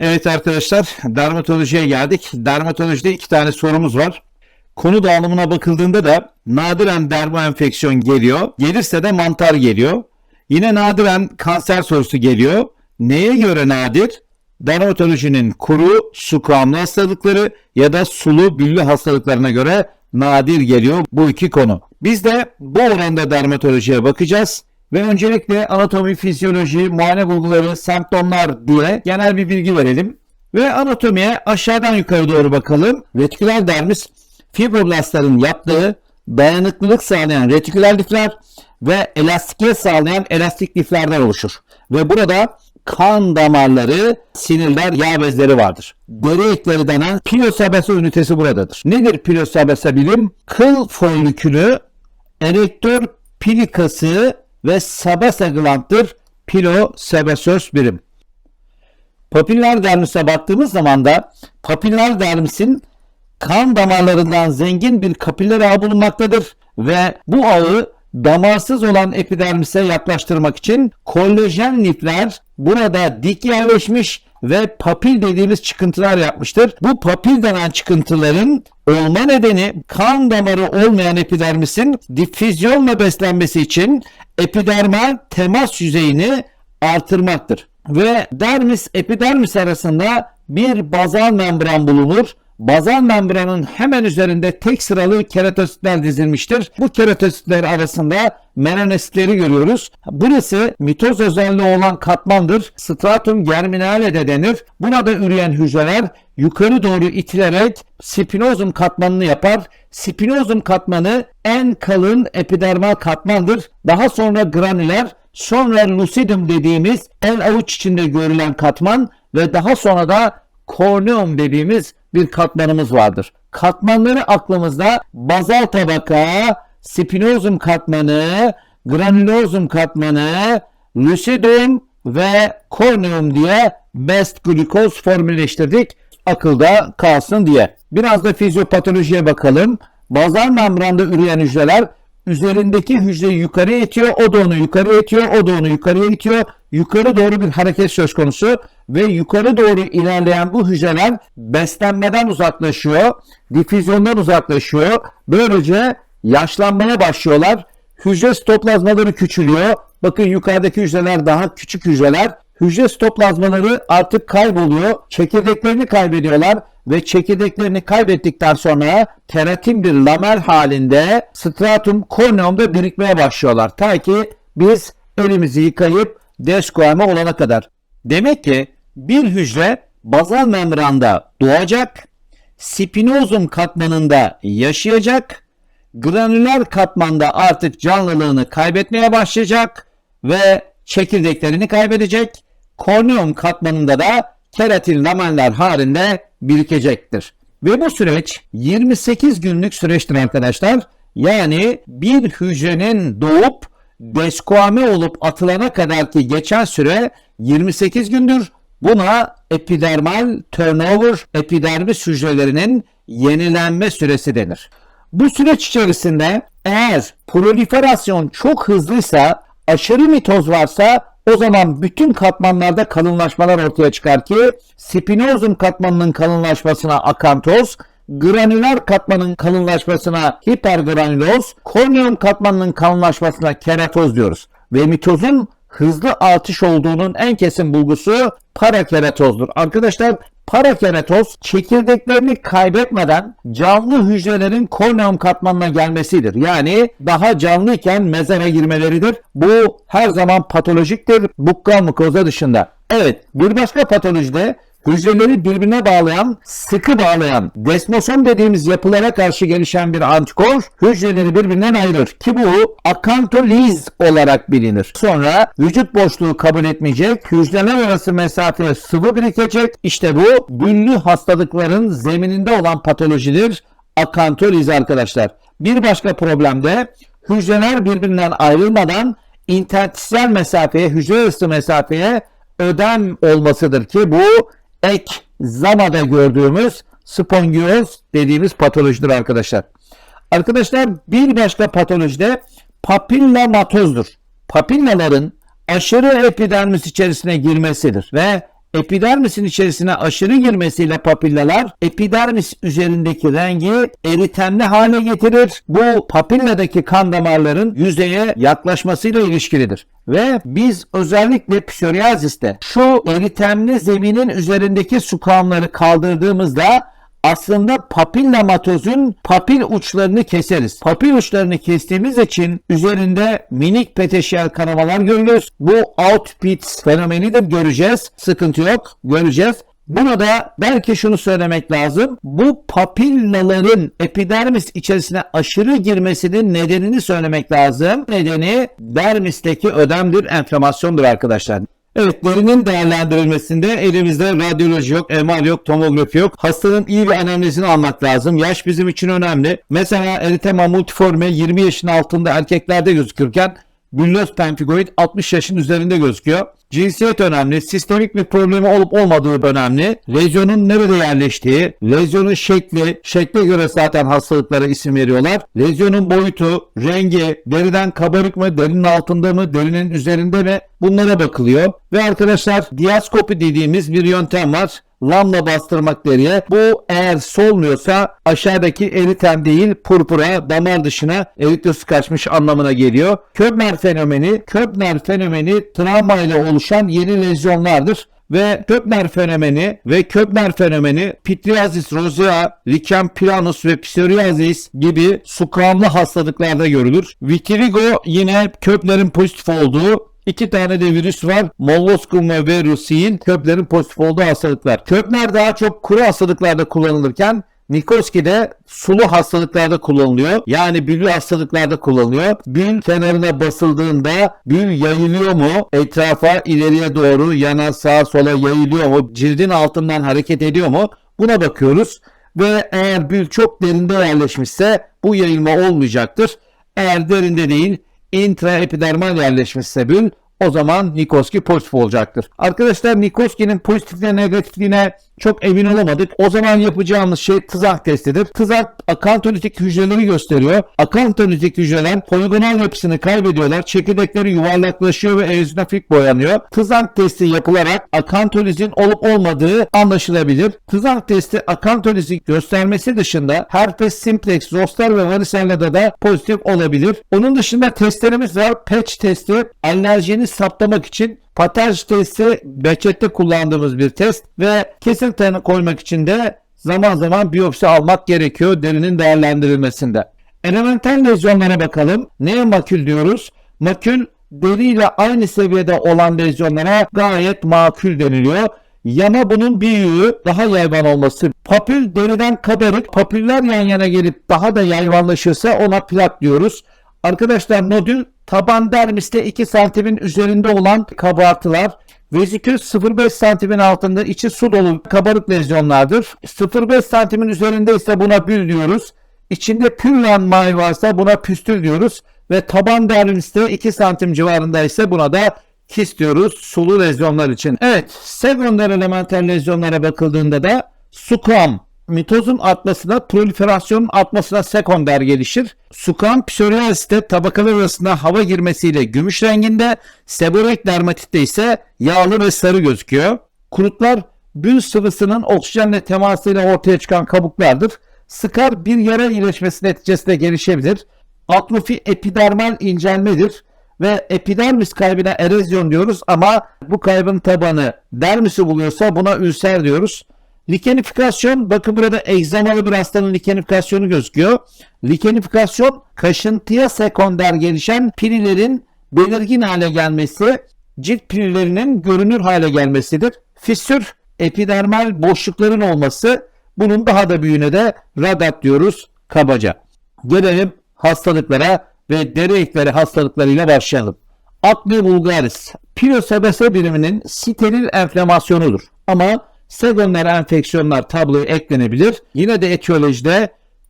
Evet arkadaşlar dermatolojiye geldik. Dermatolojide iki tane sorumuz var. Konu dağılımına bakıldığında da nadiren derma enfeksiyon geliyor. Gelirse de mantar geliyor. Yine nadiren kanser sorusu geliyor. Neye göre nadir? Dermatolojinin kuru, su kıvamlı hastalıkları ya da sulu büllü hastalıklarına göre nadir geliyor bu iki konu. Biz de bu oranda dermatolojiye bakacağız. Ve öncelikle anatomi, fizyoloji, muayene bulguları, semptomlar diye genel bir bilgi verelim. Ve anatomiye aşağıdan yukarı doğru bakalım. Retiküler dermis fibroblastların yaptığı dayanıklılık sağlayan retiküler lifler ve elastikiyet sağlayan elastik liflerden oluşur. Ve burada kan damarları, sinirler, yağ bezleri vardır. Deri etleri denen pilosabesa ünitesi buradadır. Nedir pilosabesa bilim? Kıl follikülü, erektör pilikası ve sabasa glanttır pilosebasöz birim. Papiller dermise baktığımız zaman da papiller dermisin kan damarlarından zengin bir kapiller ağı bulunmaktadır ve bu ağı damarsız olan epidermise yaklaştırmak için kollajen lifler burada dik yerleşmiş ve papil dediğimiz çıkıntılar yapmıştır. Bu papil denen çıkıntıların olma nedeni kan damarı olmayan epidermisin difüzyonla beslenmesi için epidermal temas yüzeyini artırmaktır. Ve dermis epidermis arasında bir bazal membran bulunur. Bazal membranın hemen üzerinde tek sıralı keratositler dizilmiştir. Bu keratositler arasında melanositleri görüyoruz. Burası mitoz özelliği olan katmandır. Stratum germinale de denir. Buna da üreyen hücreler yukarı doğru itilerek spinozum katmanını yapar. Spinozum katmanı en kalın epidermal katmandır. Daha sonra granüler, sonra lucidum dediğimiz el avuç içinde görülen katman ve daha sonra da korneum dediğimiz bir katmanımız vardır. Katmanları aklımızda bazal tabaka, spinozum katmanı, granulozum katmanı, lucidum ve korneum diye best glikoz formülleştirdik. Akılda kalsın diye. Biraz da fizyopatolojiye bakalım. Bazal membranda üreyen hücreler üzerindeki hücreyi yukarı itiyor, o da onu yukarı itiyor, o da onu yukarıya itiyor. Yukarı doğru bir hareket söz konusu ve yukarı doğru ilerleyen bu hücreler beslenmeden uzaklaşıyor, difüzyondan uzaklaşıyor. Böylece yaşlanmaya başlıyorlar. Hücre sitoplazmaları küçülüyor. Bakın yukarıdaki hücreler daha küçük hücreler. Hücre sitoplazmaları artık kayboluyor. Çekirdeklerini kaybediyorlar ve çekirdeklerini kaybettikten sonra keratin bir lamel halinde stratum corneum'da birikmeye başlıyorlar. Ta ki biz elimizi yıkayıp desquame olana kadar. Demek ki bir hücre bazal membranda doğacak, spinozum katmanında yaşayacak, granüler katmanda artık canlılığını kaybetmeye başlayacak ve çekirdeklerini kaybedecek. Korneum katmanında da keratin lameller halinde birikecektir. Ve bu süreç 28 günlük süreçtir arkadaşlar. Yani bir hücrenin doğup desquame olup atılana kadar ki geçen süre 28 gündür. Buna epidermal turnover, epidermis hücrelerinin yenilenme süresi denir. Bu süreç içerisinde eğer proliferasyon çok hızlıysa, aşırı mitoz varsa o zaman bütün katmanlarda kalınlaşmalar ortaya çıkar ki spinozum katmanının kalınlaşmasına akantoz, granüler katmanın kalınlaşmasına hipergranuloz, korneum katmanının kalınlaşmasına keratoz diyoruz. Ve mitozun hızlı artış olduğunun en kesin bulgusu parakeratozdur. Arkadaşlar parakeratoz çekirdeklerini kaybetmeden canlı hücrelerin korneum katmanına gelmesidir. Yani daha canlıyken mezene girmeleridir. Bu her zaman patolojiktir. Bukkal mukoza dışında. Evet bir başka patolojide hücreleri birbirine bağlayan, sıkı bağlayan desmosom dediğimiz yapılara karşı gelişen bir antikor hücreleri birbirinden ayırır ki bu akantoliz olarak bilinir. Sonra vücut boşluğu kabul etmeyecek, hücreler arası mesafeye sıvı birikecek. İşte bu büllü hastalıkların zemininde olan patolojidir. Akantoliz arkadaşlar. Bir başka problemde hücreler birbirinden ayrılmadan interstisyal mesafeye, hücre arası mesafeye ödem olmasıdır ki bu ek zamada gördüğümüz spongiyoz dediğimiz patolojidir arkadaşlar. Arkadaşlar bir başka patolojide papillamatozdur. Papillaların aşırı epidermis içerisine girmesidir ve Epidermisin içerisine aşırı girmesiyle papillalar epidermis üzerindeki rengi eritemli hale getirir. Bu papilladaki kan damarların yüzeye yaklaşmasıyla ilişkilidir. Ve biz özellikle psoriasiste şu eritemli zeminin üzerindeki su kanları kaldırdığımızda aslında papillamatozun papil uçlarını keseriz. Papil uçlarını kestiğimiz için üzerinde minik peteşiyel kanamalar görürüz. Bu outpits fenomeni de göreceğiz. Sıkıntı yok. Göreceğiz. Buna da belki şunu söylemek lazım. Bu papillaların epidermis içerisine aşırı girmesinin nedenini söylemek lazım. Nedeni dermisteki ödemdir, enflamasyondur arkadaşlar. Evet derinin değerlendirilmesinde elimizde radyoloji yok, MR yok, tomografi yok. Hastanın iyi bir anamnezini almak lazım. Yaş bizim için önemli. Mesela eritema multiforme 20 yaşın altında erkeklerde gözükürken Büllöz pemfigoid 60 yaşın üzerinde gözüküyor. Cinsiyet önemli, sistemik bir problemi olup olmadığı önemli. Lezyonun nerede yerleştiği, lezyonun şekli, şekle göre zaten hastalıklara isim veriyorlar. Lezyonun boyutu, rengi, deriden kabarık mı, derinin altında mı, derinin üzerinde mi bunlara bakılıyor. Ve arkadaşlar diaskopi dediğimiz bir yöntem var lamla bastırmak deriye. Bu eğer solmuyorsa aşağıdaki eritem değil purpura damar dışına eritrosu kaçmış anlamına geliyor. Köbner fenomeni, Köbner fenomeni travmayla oluşan yeni lezyonlardır ve Köbner fenomeni ve Köbner fenomeni pityriasis rosea, lichen planus ve psoriasis gibi sukamlı hastalıklarda görülür. Vitiligo yine Köbner'in pozitif olduğu İki tane de virüs var. Molluscum ve Verusin köplerin pozitif olduğu hastalıklar. Köpler daha çok kuru hastalıklarda kullanılırken Nikoski de sulu hastalıklarda kullanılıyor. Yani büllü hastalıklarda kullanılıyor. Bül kenarına basıldığında bül yayılıyor mu? Etrafa ileriye doğru yana sağa sola yayılıyor mu? Cildin altından hareket ediyor mu? Buna bakıyoruz. Ve eğer bül çok derinde yerleşmişse bu yayılma olmayacaktır. Eğer derinde değil intraepidermal yerleşmişse bül o zaman Nikoski pozitif olacaktır. Arkadaşlar Nikoski'nin pozitifliğine negatifliğine çok emin olamadık. O zaman yapacağımız şey tızak testidir. Tızak akantolitik hücreleri gösteriyor. Akantolitik hücreler poligonal yapısını kaybediyorlar. Çekirdekleri yuvarlaklaşıyor ve eozinofik boyanıyor. Tızak testi yapılarak akantolizin olup olmadığı anlaşılabilir. Tızak testi akantolizi göstermesi dışında herpes simplex, zoster ve varicella'da da pozitif olabilir. Onun dışında testlerimiz var. Patch testi alerjeni saptamak için Pataj testi Behçet'te kullandığımız bir test ve kesin tanı koymak için de zaman zaman biyopsi almak gerekiyor derinin değerlendirilmesinde. Elemental lezyonlara bakalım. Neye makül diyoruz? Makül deriyle aynı seviyede olan lezyonlara gayet makül deniliyor. Yana bunun yönü daha yayvan olması. Papül deriden kabarık, papüller yan yana gelip daha da yayvanlaşırsa ona plak diyoruz. Arkadaşlar nodül taban dermiste 2 santimin üzerinde olan kabartılar. Vezikül 0,5 santimin altında içi su dolu kabarık lezyonlardır. 0,5 santimin üzerinde ise buna bül diyoruz. İçinde pürlan may varsa buna püstül diyoruz. Ve taban dermiste 2 santim civarında ise buna da kis diyoruz sulu lezyonlar için. Evet sekonder elementer lezyonlara bakıldığında da sukam mitozun artmasına, proliferasyonun artmasına sekonder gelişir. Sukan psoriasiste tabakalar arasında hava girmesiyle gümüş renginde, seborreik dermatitte ise yağlı ve sarı gözüküyor. Kurutlar bül sıvısının oksijenle temasıyla ortaya çıkan kabuklardır. Sıkar bir yara iyileşmesi neticesinde gelişebilir. Atrofi epidermal incelmedir ve epidermis kaybına erozyon diyoruz ama bu kaybın tabanı dermisi buluyorsa buna ülser diyoruz. Likenifikasyon bakın burada egzamalı bir hastanın likenifikasyonu gözüküyor. Likenifikasyon kaşıntıya sekonder gelişen pirilerin belirgin hale gelmesi, cilt pirilerinin görünür hale gelmesidir. Fissür epidermal boşlukların olması bunun daha da büyüğüne de radat diyoruz kabaca. Gelelim hastalıklara ve deri ekleri hastalıklarıyla başlayalım. Acne vulgaris, pirosebese biriminin steril enflamasyonudur. Ama Sekonder enfeksiyonlar tabloya eklenebilir. Yine de etiyolojide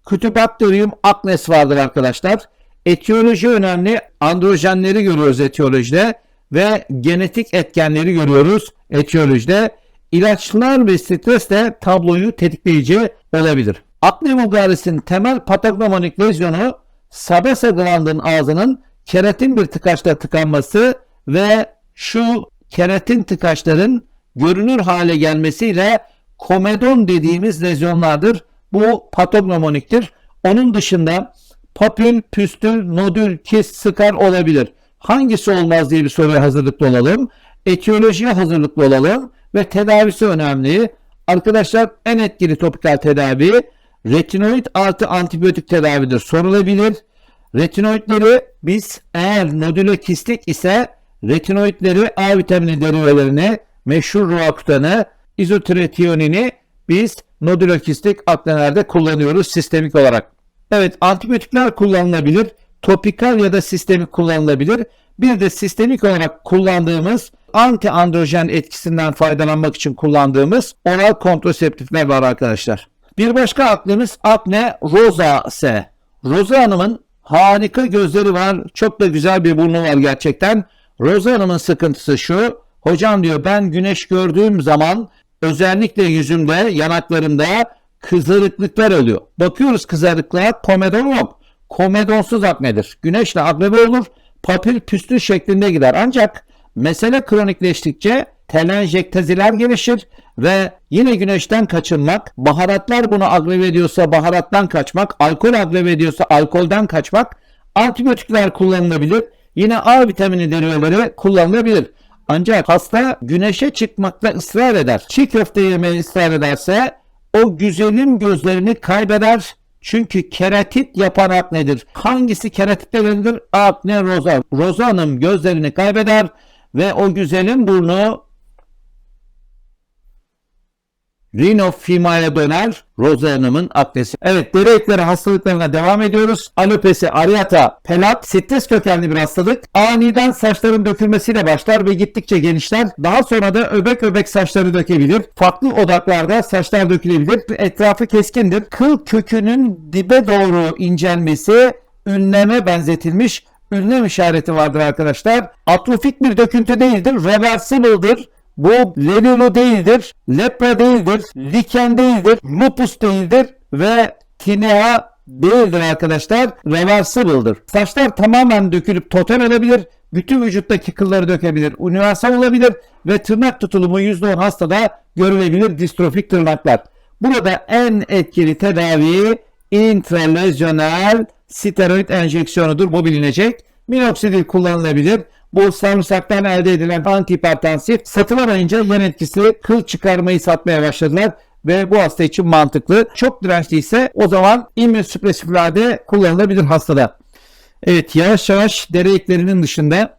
Kütübakterium acnes vardır arkadaşlar. Etiyoloji önemli. Androjenleri görüyoruz etiyolojide ve genetik etkenleri görüyoruz etiyolojide. İlaçlar ve stres de tabloyu tetikleyici olabilir. Akne vulgaris'in temel patognomonik lezyonu sabese glandın ağzının keratin bir tıkaçla tıkanması ve şu keratin tıkaçların görünür hale gelmesiyle komedon dediğimiz lezyonlardır. Bu patognomoniktir. Onun dışında papül, püstül, nodül, kist, skar olabilir. Hangisi olmaz diye bir soruya hazırlıklı olalım. Etiyolojiye hazırlıklı olalım ve tedavisi önemli. Arkadaşlar en etkili topikal tedavi retinoid artı antibiyotik tedavidir. Sorulabilir. Retinoidleri biz eğer nodülokistik ise retinoidleri A vitamini derivelerini meşhur roaktanı izotiretionini biz nodülokistik aknelerde kullanıyoruz sistemik olarak. Evet antibiyotikler kullanılabilir. Topikal ya da sistemik kullanılabilir. Bir de sistemik olarak kullandığımız anti androjen etkisinden faydalanmak için kullandığımız oral kontraseptifler var arkadaşlar. Bir başka aklımız akne rosacea. Roza Hanım'ın harika gözleri var. Çok da güzel bir burnu var gerçekten. Roza Hanım'ın sıkıntısı şu. Hocam diyor ben güneş gördüğüm zaman özellikle yüzümde, yanaklarımda kızarıklıklar oluyor. Bakıyoruz kızarıklığa komedon yok. Komedonsuz aknedir. Güneşle akne olur. Papil püstül şeklinde gider. Ancak mesele kronikleştikçe telenjektaziler gelişir ve yine güneşten kaçınmak, baharatlar bunu agreve ediyorsa baharattan kaçmak, alkol agreve ediyorsa alkolden kaçmak, antibiyotikler kullanılabilir. Yine A vitamini deriveleri kullanılabilir. Ancak hasta güneşe çıkmakta ısrar eder. Çiğ köfte yemeye ısrar ederse o güzelim gözlerini kaybeder. Çünkü keratit yapan aknedir. Hangisi keratitleridir? Akne roza. Roza Hanım gözlerini kaybeder ve o güzelim burnu rinofimaya döner Roza Hanım'ın aknesi. Evet deri ekleri hastalıklarına devam ediyoruz. Alopesi areata pelat stres kökenli bir hastalık. Aniden saçların dökülmesiyle başlar ve gittikçe genişler. Daha sonra da öbek öbek saçları dökebilir. Farklı odaklarda saçlar dökülebilir. Etrafı keskindir. Kıl kökünün dibe doğru incelmesi ünleme benzetilmiş ünlem işareti vardır arkadaşlar. Atrofik bir döküntü değildir. Reversible'dır. Bu Lelilo değildir, lepra değildir, liken değildir, lupus değildir ve tinea değildir arkadaşlar. Reversible'dır. Saçlar tamamen dökülüp totem edebilir. Bütün vücuttaki kılları dökebilir. Universal olabilir ve tırnak tutulumu %10 hastada görülebilir distrofik tırnaklar. Burada en etkili tedavi intralezyonel steroid enjeksiyonudur. Bu bilinecek. Minoxidil kullanılabilir. Bu sarımsaktan elde edilen antihipertansif satılamayınca yan etkisi kıl çıkarmayı satmaya başladılar ve bu hasta için mantıklı. Çok dirençli ise o zaman immünsüpresiflerde kullanılabilir hastada. Evet yavaş yavaş deri eklerinin dışında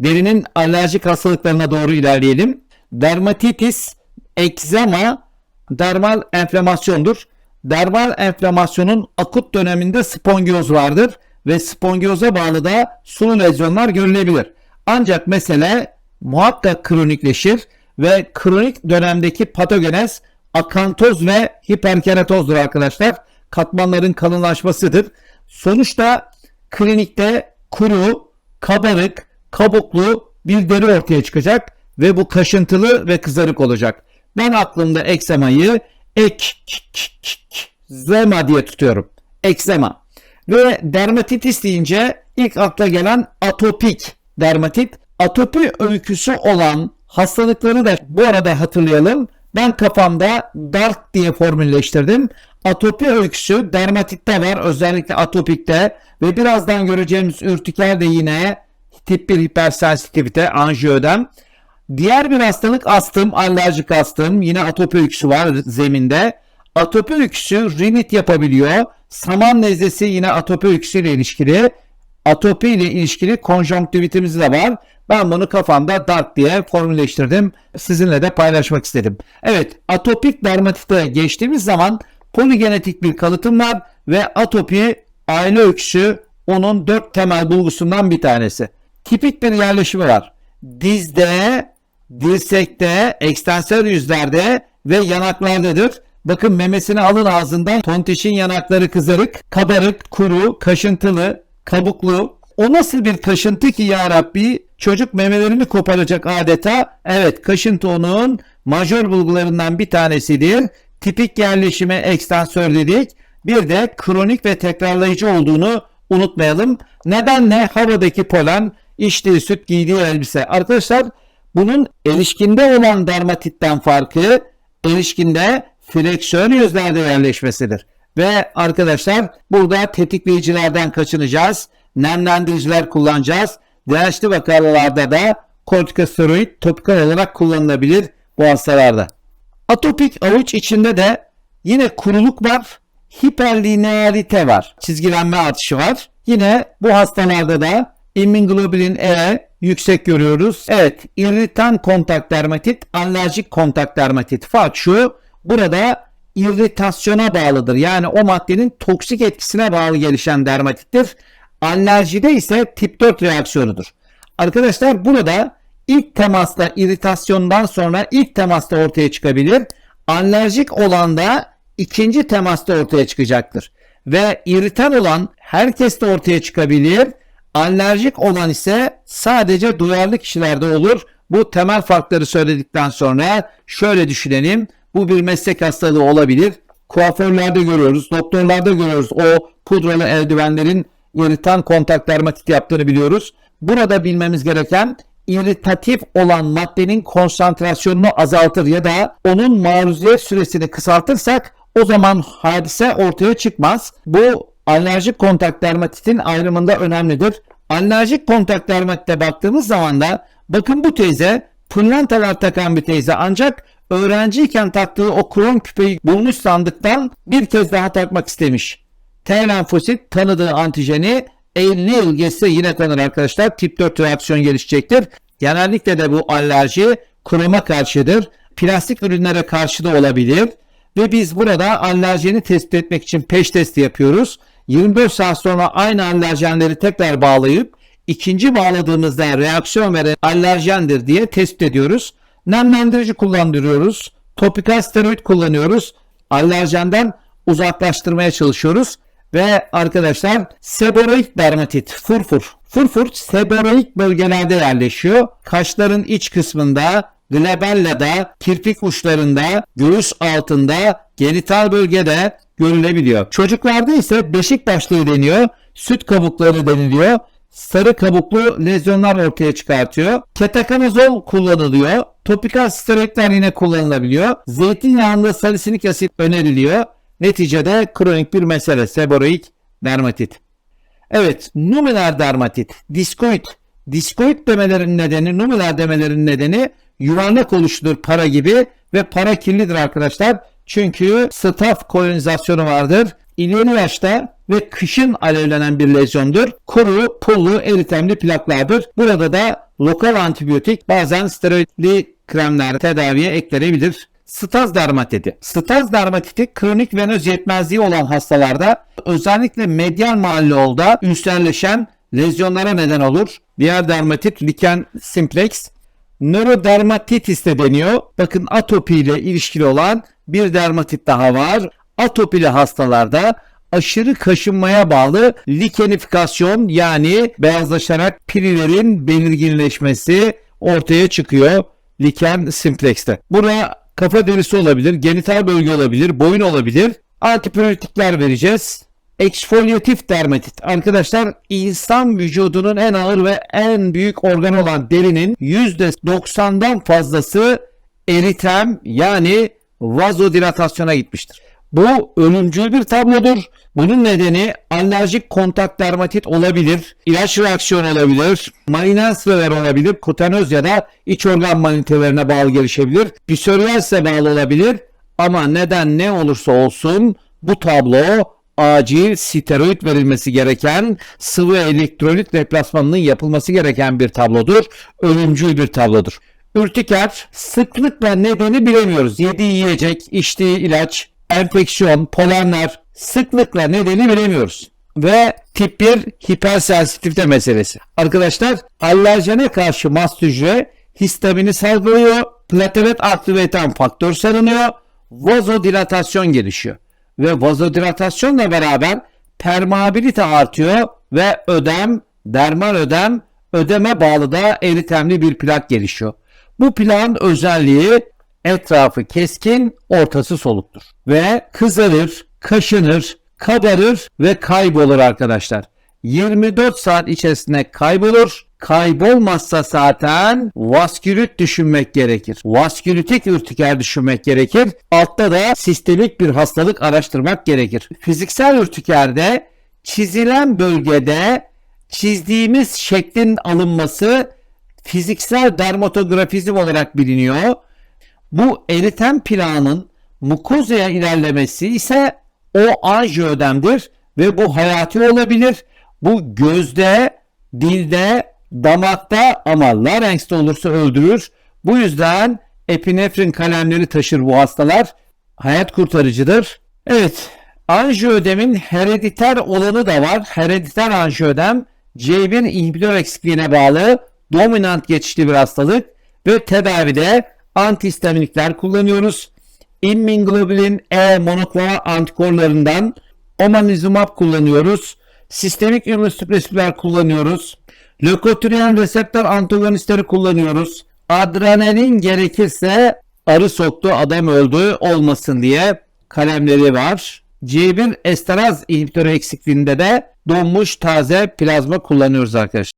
derinin alerjik hastalıklarına doğru ilerleyelim. Dermatitis, ekzema, dermal enflamasyondur. Dermal enflamasyonun akut döneminde spongiyoz vardır ve spongiyoza bağlı da sulu lezyonlar görülebilir. Ancak mesele muhakkak kronikleşir ve kronik dönemdeki patogenez akantoz ve hiperkeratozdur arkadaşlar. Katmanların kalınlaşmasıdır. Sonuçta klinikte kuru, kabarık, kabuklu bir deri ortaya çıkacak ve bu kaşıntılı ve kızarık olacak. Ben aklımda eksemayı ekzema diye tutuyorum. Eksema. Ve dermatitis deyince ilk akla gelen atopik dermatit. Atopi öyküsü olan hastalıkları da bu arada hatırlayalım. Ben kafamda DART diye formülleştirdim. Atopi öyküsü dermatitte var özellikle atopikte ve birazdan göreceğimiz ürtiker de yine tip 1 hipersensitivite anjiyodan. Diğer bir hastalık astım, alerjik astım. Yine atopi öyküsü var zeminde. Atopi öyküsü rinit yapabiliyor. Saman nezlesi yine atopi öyküsüyle ilişkili. Atopi ile ilişkili konjonktivitimiz de var. Ben bunu kafamda DART diye formülleştirdim. Sizinle de paylaşmak istedim. Evet atopik dermatite geçtiğimiz zaman poligenetik bir kalıtım var ve atopi aile öyküsü onun dört temel bulgusundan bir tanesi. Tipik bir yerleşimi var. Dizde, dirsekte, ekstensör yüzlerde ve yanaklardadır. Bakın memesini alın ağzından tontişin yanakları kızarık, kabarık, kuru, kaşıntılı, kabuklu. O nasıl bir kaşıntı ki ya Rabbi? Çocuk memelerini koparacak adeta. Evet kaşıntı onun majör bulgularından bir tanesidir. Tipik yerleşime ekstansör dedik. Bir de kronik ve tekrarlayıcı olduğunu unutmayalım. Neden ne? Havadaki polen, içtiği süt, giydiği elbise. Arkadaşlar Bunun erişkinde olan dermatitten farkı erişkinde fleksiyon yüzlerde yerleşmesidir. Ve arkadaşlar burada tetikleyicilerden kaçınacağız. Nemlendiriciler kullanacağız. Dirençli vakalarda da kortikosteroid topikal olarak kullanılabilir bu hastalarda. Atopik avuç içinde de yine kuruluk var. Hiperlinealite var. Çizgilenme artışı var. Yine bu hastalarda da immunoglobulin E yüksek görüyoruz. Evet, irritan kontak dermatit, alerjik kontak dermatit. Fark şu, burada irritasyona bağlıdır. Yani o maddenin toksik etkisine bağlı gelişen dermatittir. Alerjide ise tip 4 reaksiyonudur. Arkadaşlar burada ilk temasta irritasyondan sonra ilk temasta ortaya çıkabilir. Alerjik olan da ikinci temasta ortaya çıkacaktır. Ve irritan olan herkeste ortaya çıkabilir. Alerjik olan ise sadece duyarlı kişilerde olur. Bu temel farkları söyledikten sonra şöyle düşünelim. Bu bir meslek hastalığı olabilir. Kuaförlerde görüyoruz, doktorlarda görüyoruz. O pudralı eldivenlerin irritan kontak dermatit yaptığını biliyoruz. Burada bilmemiz gereken irritatif olan maddenin konsantrasyonunu azaltır ya da onun maruziyet süresini kısaltırsak o zaman hadise ortaya çıkmaz. Bu alerjik kontak dermatitin ayrımında önemlidir. Alerjik kontak dermatite baktığımız zaman da bakın bu teyze pırlantalar takan bir teyze ancak öğrenciyken taktığı o kron küpeyi bulmuş sandıktan bir kez daha takmak istemiş. T lenfosit tanıdığı antijeni eline yıl geçse yine tanır arkadaşlar. Tip 4 reaksiyon gelişecektir. Genellikle de bu alerji kroma karşıdır. Plastik ürünlere karşı da olabilir. Ve biz burada alerjeni tespit etmek için peş testi yapıyoruz. 24 saat sonra aynı alerjenleri tekrar bağlayıp ikinci bağladığımızda reaksiyon veren alerjendir diye tespit ediyoruz. Nemlendirici kullandırıyoruz. Topikal steroid kullanıyoruz. Alerjenden uzaklaştırmaya çalışıyoruz. Ve arkadaşlar seboroid dermatit, furfur. Furfur seboroid bölgelerde yerleşiyor. Kaşların iç kısmında, glabellada, kirpik uçlarında, göğüs altında, genital bölgede görülebiliyor. Çocuklarda ise beşik başlığı deniyor, süt kabukları deniliyor. Sarı kabuklu lezyonlar ortaya çıkartıyor. Ketakanazol kullanılıyor. Topikal steroidler yine kullanılabiliyor. Zeytinyağında salisilik asit öneriliyor. Neticede kronik bir mesele seboroid dermatit. Evet, numeler dermatit, diskoid. Diskoid demelerin nedeni, numeler demelerin nedeni yuvarlak oluşudur para gibi ve para kirlidir arkadaşlar. Çünkü staf kolonizasyonu vardır. İleri yaşta ve kışın alevlenen bir lezyondur. Kuru, pullu, eritemli plaklardır. Burada da lokal antibiyotik bazen steroidli kremler tedaviye eklenebilir. Staz dermatiti. Staz dermatiti kronik venöz yetmezliği olan hastalarda özellikle medial malleolda ülserleşen lezyonlara neden olur. Diğer dermatit lichen simplex. Nörodermatitis de deniyor. Bakın atopi ile ilişkili olan bir dermatit daha var. Atopili hastalarda aşırı kaşınmaya bağlı likenifikasyon yani beyazlaşarak pirilerin belirginleşmesi ortaya çıkıyor liken simplex'te. Buraya kafa derisi olabilir, genital bölge olabilir, boyun olabilir. Antipiyotikler vereceğiz. Eksfolyatif dermatit. Arkadaşlar insan vücudunun en ağır ve en büyük organı olan derinin %90'dan fazlası eritem yani vazodilatasyona gitmiştir. Bu ölümcül bir tablodur. Bunun nedeni alerjik kontak dermatit olabilir, ilaç reaksiyonu olabilir, malinesler olabilir, kutanöz ya da iç organ manitelerine bağlı gelişebilir, psoriasise bağlı olabilir ama neden ne olursa olsun bu tablo acil steroid verilmesi gereken sıvı elektrolit deplasmanının yapılması gereken bir tablodur. Ölümcül bir tablodur. Ürtiker sıklık ve nedeni bilemiyoruz. Yediği yiyecek, içtiği ilaç, enfeksiyon, polenler sıklıkla nedeni bilemiyoruz. Ve tip 1 hipersensitivite meselesi. Arkadaşlar alerjene karşı mast hücre histamini salgılıyor, platelet aktive faktör salınıyor, vazodilatasyon gelişiyor. Ve vazodilatasyonla beraber permeabilite artıyor ve ödem, dermal ödem, ödeme bağlı da eritemli bir plak gelişiyor. Bu plağın özelliği etrafı keskin, ortası soluktur. Ve kızarır, kaşınır, kabarır ve kaybolur arkadaşlar. 24 saat içerisinde kaybolur. Kaybolmazsa zaten vaskülit düşünmek gerekir. Vaskülitik ürtiker düşünmek gerekir. Altta da sistemik bir hastalık araştırmak gerekir. Fiziksel ürtikerde çizilen bölgede çizdiğimiz şeklin alınması fiziksel dermatografizm olarak biliniyor. Bu eriten plağının mukozaya ilerlemesi ise o anjiödemdir ve bu hayati olabilir. Bu gözde, dilde, damakta ama larynx'te olursa öldürür. Bu yüzden epinefrin kalemleri taşır bu hastalar. Hayat kurtarıcıdır. Evet, anjiödemin herediter olanı da var. Herediter anjiödem C1 inhibitör eksikliğine bağlı dominant geçişli bir hastalık ve tedavide antihistaminikler kullanıyoruz. Immunoglobulin E monoklonal antikorlarından omalizumab kullanıyoruz. Sistemik immünosüpresifler kullanıyoruz. Lökotriyen reseptör antagonistleri kullanıyoruz. Adrenalin gerekirse arı soktu adam öldü olmasın diye kalemleri var. C1 esteraz inhibitörü eksikliğinde de donmuş taze plazma kullanıyoruz arkadaşlar.